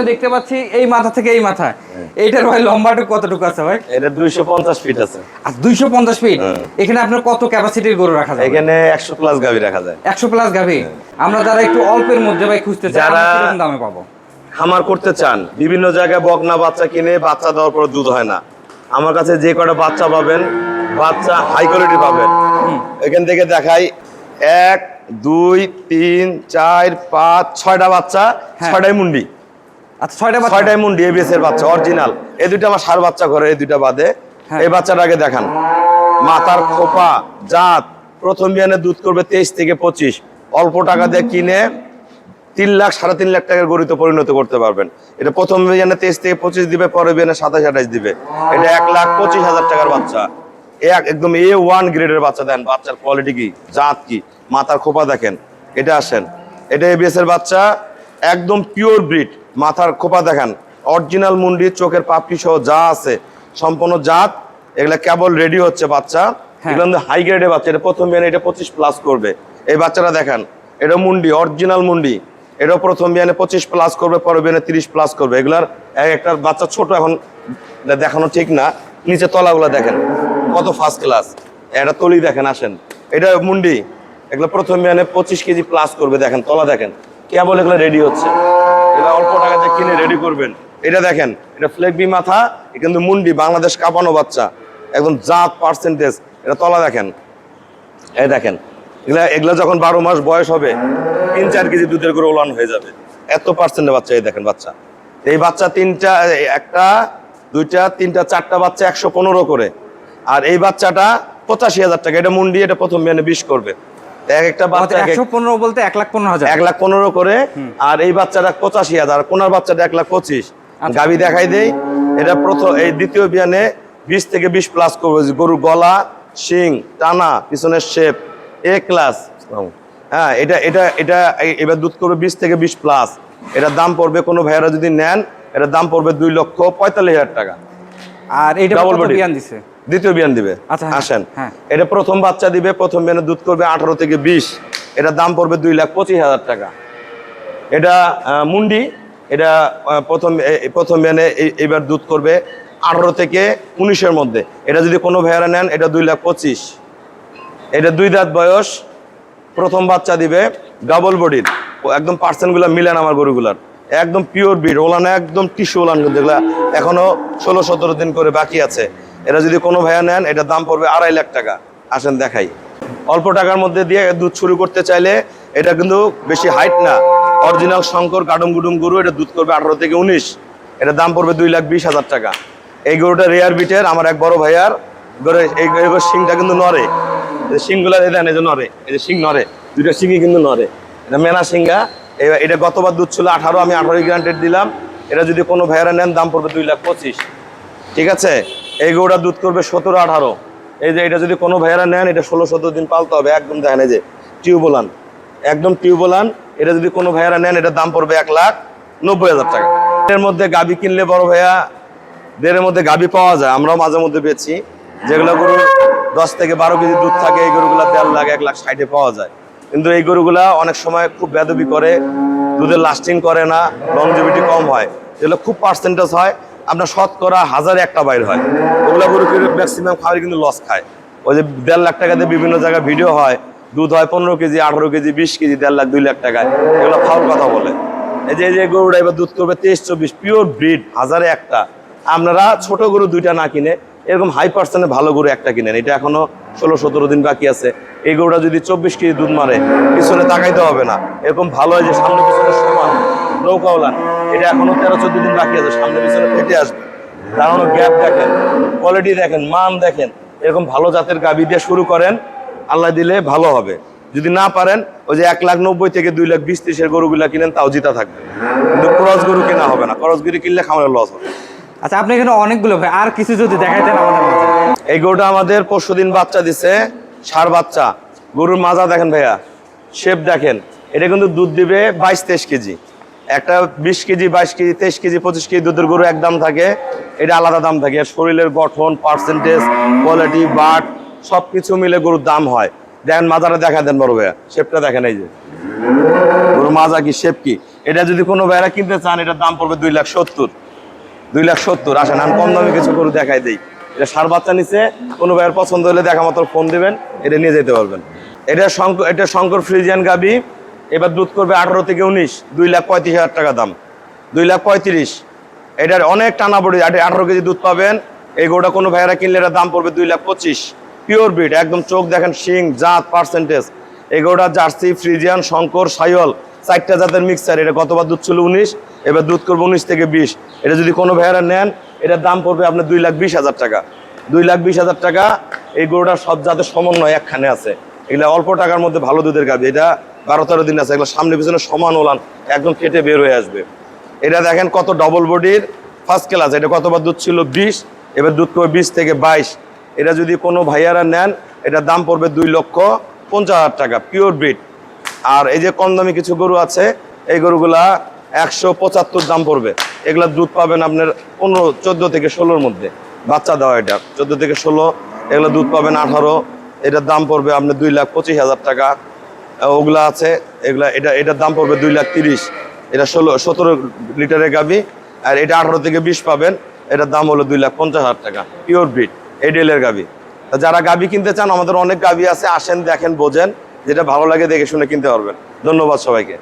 সামনে দেখতে পাচ্ছি এই মাথা থেকে এই মাথা। এইটার ভাই লম্বাটুকু কতটুকু আছে ভাই? এটা দুইশো পঞ্চাশ ফিট আছে। আর দুইশো পঞ্চাশ ফিট হ্যাঁ। এখানে আপনার কত ক্যাপাসিটির গরু রাখা যায় এখানে একশো প্লাস গাভি রাখা যায়। একশো প্লাস গাভি? আমরা যারা একটু অল্পের মধ্যে ভাই খুঁজতে চাই যারা- দামে পাবো? খামার করতে চান বিভিন্ন জায়গায় বকনা বাচ্চা কিনে বাচ্চা দেওয়ার পর দুধ হয় না। আমার কাছে যে কটা বাচ্চা পাবেন বাচ্চা হাই কোয়ালিটি পাবেন। এখান থেকে দেখাই এক দুই তিন চার পাঁচ ছয়টা বাচ্চা হ্যাঁ। ছয়টাই মুন্ডি। আচ্ছা ছয়টা বাচ্চা। এর অরিজিনাল। এই দুইটা আমার সার বাচ্চা এই দুইটা বাদে। হ্যাঁ। এই বাচ্চাটা আগে দেখান। মাথার খোপা জাত প্রথম বিয়ানে দুধ করবে তেইশ থেকে পঁচিশ। অল্প টাকা দিয়ে কিনে তিন লাখ সাড়ে তিন লাখ টাকার গরিতে পরিণত করতে পারবেন। এটা প্রথম বিয়ানে তেইশ থেকে পঁচিশ দিবে পরের বিয়ানে সাতাশ আঠাশ দিবে। এটা এক লাখ পঁচিশ হাজার টাকার বাচ্চা। এক একদম এ ওয়ান গ্রেডের বাচ্চা দেন বাচ্চার কোয়ালিটি কি জাত কি মাথার খোপা দেখেন এটা আসেন। এটা এবিএস এর বাচ্চা একদম পিওর ব্রিড মাথার খোপা দেখেন। অরিজিনাল মুন্ডি চোখের পাপড়ি সহ যা আছে সম্পূর্ণ জাত এগুলা কেবল রেডি হচ্ছে বাচ্চা। হ্যাঁ। এগুলো হাই গ্রেডের বাচ্চা এটা প্রথম বিয়ানে এটা পঁচিশ প্লাস করবে। এই বাচ্চাটা দেখেন এটা মুন্ডি অরিজিনাল মুন্ডি। এটাও প্রথম বিয়ানে পঁচিশ প্লাস করবে পরের বিয়ানে তিরিশ প্লাস করবে। এগুলার এক একটা বাচ্চা ছোট এখন দেখানো ঠিক না। নিচে তলাগুলো দেখেন কত ফার্স্ট ক্লাস এটা তলি দেখেন আসেন। এটা মুন্ডি এগুলো প্রথম বিয়ানে পঁচিশ কেজি প্লাস করবে দেখেন তলা দেখেন। কেবল এগুলো রেডি হচ্ছে। এটা অল্প টাকাতে কিনে রেডি করবেন। এটা দেখেন এটা ফ্লেগবি মাথা কিন্তু মুন্ডি বাংলাদেশ কাঁপানো বাচ্চা। একদম জাত পার্সেন্টেজ এটা তলা দেখেন। এই দেখেন এগুলা এগুলা যখন বারো মাস বয়স হবে তিন চার কেজি দুধের করে ওলান হয়ে যাবে। এত পার্সেন্টের বাচ্চা এই দেখেন বাচ্চা। এই বাচ্চা তিনটা একটা দুইটা তিনটা চারটা বাচ্চা একশো পনেরো করে। আর এই বাচ্চাটা পঁচাশি হাজার টাকা। এটা মুন্ডি এটা প্রথম বিয়ানে বিশ করবে। এক একটা বাচ্চা এক এক- একশো পনেরো বলতে এক লাখ পনেরো হাজার। এক লাখ পনেরো করে আর এই বাচ্চাটা পঁচাশি হাজার কোনার বাচ্চাটা এক লাখ পঁচিশ। আচ্ছা। গাবি দেখাই দেই এটা প্রথম এই দ্বিতীয় বিয়ানে বিশ থেকে বিশ প্লাস করবে গরুর গলা শিং টানা পিছনের শেপ এ ক্লাস হ্যাঁ এটা এটা এটা এবার দুধ করবে বিশ থেকে বিশ প্লাস এটার দাম পড়বে কোনো ভাইয়ারা যদি নেন এটার দাম পড়বে দুই লক্ষ পঁয়তাল্লিশ হাজার টাকা। আর Double কত body। বিয়ান দিছে। দ্বিতীয় বিয়ান দিবে। আচ্ছা, হ্যাঁ, আসেন। হ্যাঁ। এটা প্রথম বাচ্চা দিবে প্রথম বিয়ানে দুধ করবে আঠারো থেকে বিশ। এটা দাম পড়বে দুই লাখ পঁচিশ হাজার টাকা। এটা মুন্ডি এটা প্রথম প্রথম বিয়ানে এইবার দুধ করবে আঠারো থেকে উনিশের মধ্যে। এটা যদি কোনো ভাইয়ারা নেন এটা দুই লাখ পঁচিশ। এটা দুই দাঁত বয়স প্রথম বাচ্চা দিবে ডাবল বডির একদম পার্সেন্টগুলো মিলেন আমার গরুগুলার। একদম পিওর বিড ওলান একদম টিস্যু ওলান কিন্তু এগুলা এখনও ষোলো সতেরো দিন করে বাকি আছে। এটা যদি কোনো ভাইয়া নেন এটা দাম পড়বে আড়াই লাখ টাকা। আসেন দেখাই। অল্প টাকার মধ্যে দিয়ে দুধ শুরু করতে চাইলে এটা কিন্তু বেশি হাইট না। অরিজিনাল শঙ্কর গাডুম গুডুম গরু, এটা দুধ করবে আঠারো থেকে উনিশ। এটা দাম পড়বে দুই লাখ বিশ হাজার টাকা। এই গরুটা রেয়ার বিটের আমার এক বড় ভাইয়ার গরু এই শিংটা কিন্তু নড়ে। সিংগুলা দেন, এই যে নরে এই যে সিং নরে দুইটা সিংই কিন্তু নরে এটা মেনা এবার এটা গতবার দুধ ছিল আঠারো, আমি আঠারো গ্রান্টেড দিলাম। এটা যদি কোনো ভাইয়ারা নেন, দাম পড়বে দুই লাখ পঁচিশ। ঠিক আছে? এই গরুটা দুধ করবে সতেরো, আঠারো। এই যে এটা যদি কোনো ভাইয়ারা নেন, এটা ষোলো, সতেরো দিন পালতে হবে। একদম দেখেন যে টিউবোলান একদম টিউবোলান এটা যদি কোনো ভাইয়ারা নেন এটা দাম পড়বে এক লাখ নব্বই হাজার টাকা। এর মধ্যে গাবি কিনলে বড় ভাইয়া দেড়ের মধ্যে গাবি পাওয়া যায়। আমরাও মাঝে মধ্যে পেয়েছি যেগুলো গরু দশ থেকে বারো কেজি দুধ থাকে, এই গরুগুলা দেড় লাখ, এক লাখ ষাটে পাওয়া যায়। কিন্তু এই গরুগুলা অনেক সময় খুব বেদবি করে, দুধের লাস্টিং করে না লংজিভিটি কম হয়। যেগুলো খুব পার্সেন্টেজ হয়, আপনার শতকরা হাজারে একটা বাইর হয়। ওগুলো গরু ম্যাক্সিমাম খাওয়ার কিন্তু লস খায়। ওই যে দেড় লাখ টাকা দিয়ে বিভিন্ন জায়গায় ভিডিও হয়, দুধ হয় পনেরো কেজি, আঠারো কেজি, বিশ কেজি, দেড় লাখ, দুই লাখ টাকায়। এগুলো ফাউল কথা বলে। এই যে এই যে গরুটা এবার দুধ করবে তেইশ, চব্বিশ পিওর ব্রিড হাজারে একটা। আপনারা ছোট গরু দুইটা না কিনে এরকম হাই পার্সেন্টে ভালো গরু একটা কিনেন। এটা এখনও ষোলো, সতেরো দিন বাকি আছে। এই গরুটা যদি চব্বিশ কেজি দুধ মারে, পিছনে তাকাইতে হবে না। এরকম ভালো হয় যে সামনে পিছনে সমান নৌকাওয়ালা এটা এখনও তেরো, চোদ্দ দিন বাকি আছে, সামনে পিছনে ফেটে আসবে। কারণ গ্যাপ দেখেন কোয়ালিটি দেখেন, মান দেখেন, এরকম ভালো জাতের গাবি দিয়ে শুরু করেন, আল্লাহ দিলে ভালো হবে। যদি না পারেন, ওই যে এক লাখ নব্বই থেকে দুই লাখ বিশ ত্রিশের গরুগুলা কিনেন, তাও জিতা থাকবে। কিন্তু ক্রস গরু কেনা হবে না। ক্রস গরু কিনলে খামারের লস হবে। আচ্ছা আপনি এখানে অনেকগুলো ভাই, আর কিছু যদি দেখাইতেন আমাদের মাঝে। এই গরুটা আমাদের পরশু দিন বাচ্চা দিছে, সার বাচ্চা। গরুর মাজা দেখেন ভাইয়া শেপ দেখেন। এটা কিন্তু দুধ দিবে বাইশ তেইশ কেজি। একটা বিশ কেজি, বাইশ কেজি, তেইশ কেজি, পঁচিশ কেজি দুধের গরু এক দাম থাকে। এটা আলাদা দাম থাকে। শরীরের গঠন পার্সেন্টেজ কোয়ালিটি বাট সব কিছু মিলে গরুর দাম হয়। দেখেন মাজাটা দেখা দেন বড় ভাইয়া শেপটা দেখেন এই যে। গরুর মাজা কি শেপ কি? এটা যদি কোনো ভাইরা কিনতে চান, এটার দাম পড়বে দুই লাখ সত্তর। দুই লাখ সত্তর। আসেন, আমি কম দামে কিছু গরু দেখাই দিই। এটা সার বাচ্চা নিচে কোনো ভাইয়ের পছন্দ হলে দেখা মতো ফোন দেবেন, এটা নিয়ে যেতে পারবেন। এটা শঙ্কর এটা শঙ্কর ফ্রিজিয়ান গাবি, এবার দুধ করবে আঠারো থেকে উনিশ, দুই লাখ পঁয়ত্রিশ হাজার টাকা দাম। দুই লাখ পঁয়ত্রিশ। এটার অনেক টানা পড়ে আঠারো কেজি দুধ পাবেন। এই গরুটা কোনো ভাইয়েরা কিনলে এটার দাম পড়বে দুই লাখ পঁচিশ। পিওর বিট একদম চোখ দেখেন, শিং, জাত পার্সেন্টেজ এই গরুটা জার্সি, ফ্রিজিয়ান, শঙ্কর সাইল চারটা জাতের মিক্সার এটা গতবার দুধ ছিল উনিশ? এবার দুধ করব উনিশ থেকে বিশ। এটা যদি কোনো ভাইয়ারা নেন, এটার দাম পড়বে আপনার দুই লাখ বিশ হাজার টাকা। দুই লাখ বিশ হাজার টাকা, এই গরুটার সব জাতের সমন্বয় একখানে আছে। এগুলো অল্প টাকার মধ্যে ভালো দুধের গাবি। এটা বারো তেরো দিন আছে, এগুলো সামনে পিছনে সমান ওলান, একদম কেটে বের হয়ে আসবে। এটা দেখেন কত ডবল বডির ফার্স্ট ক্লাস এটা কতবার দুধ ছিল? বিশ, এবার দুধ করবে বিশ থেকে বাইশ। এটা যদি কোনো ভাইয়ারা নেন, এটার দাম পড়বে দুই লক্ষ পঞ্চাশ হাজার টাকা পিওর ব্রিড আর এই যে কম দামি কিছু গরু আছে, এই গরুগুলা একশো পঁচাত্তর দাম পড়বে। এগুলা দুধ পাবেন আপনার পনেরো, চোদ্দ থেকে ষোলোর মধ্যে। বাচ্চা দেওয়া এটা, চোদ্দ থেকে ষোলো, এগুলো দুধ পাবেন আঠারো। এটার দাম পড়বে আপনার দুই লাখ পঁচিশ হাজার টাকা। ওগুলা আছে, এগুলা, এটা, এটার দাম পড়বে দুই লাখ তিরিশ। এটা ষোলো, সতেরো লিটারের গাবি আর এটা আঠারো থেকে বিশ পাবেন। এটার দাম হলো দুই লাখ পঞ্চাশ হাজার টাকা, পিওর ব্রিড, এডেলের গাবি যারা গাবি কিনতে চান, আমাদের অনেক গাবি আছে, আসেন, দেখেন, বোঝেন। যেটা ভালো লাগে, দেখে শুনে কিনতে পারবেন। ধন্যবাদ সবাইকে।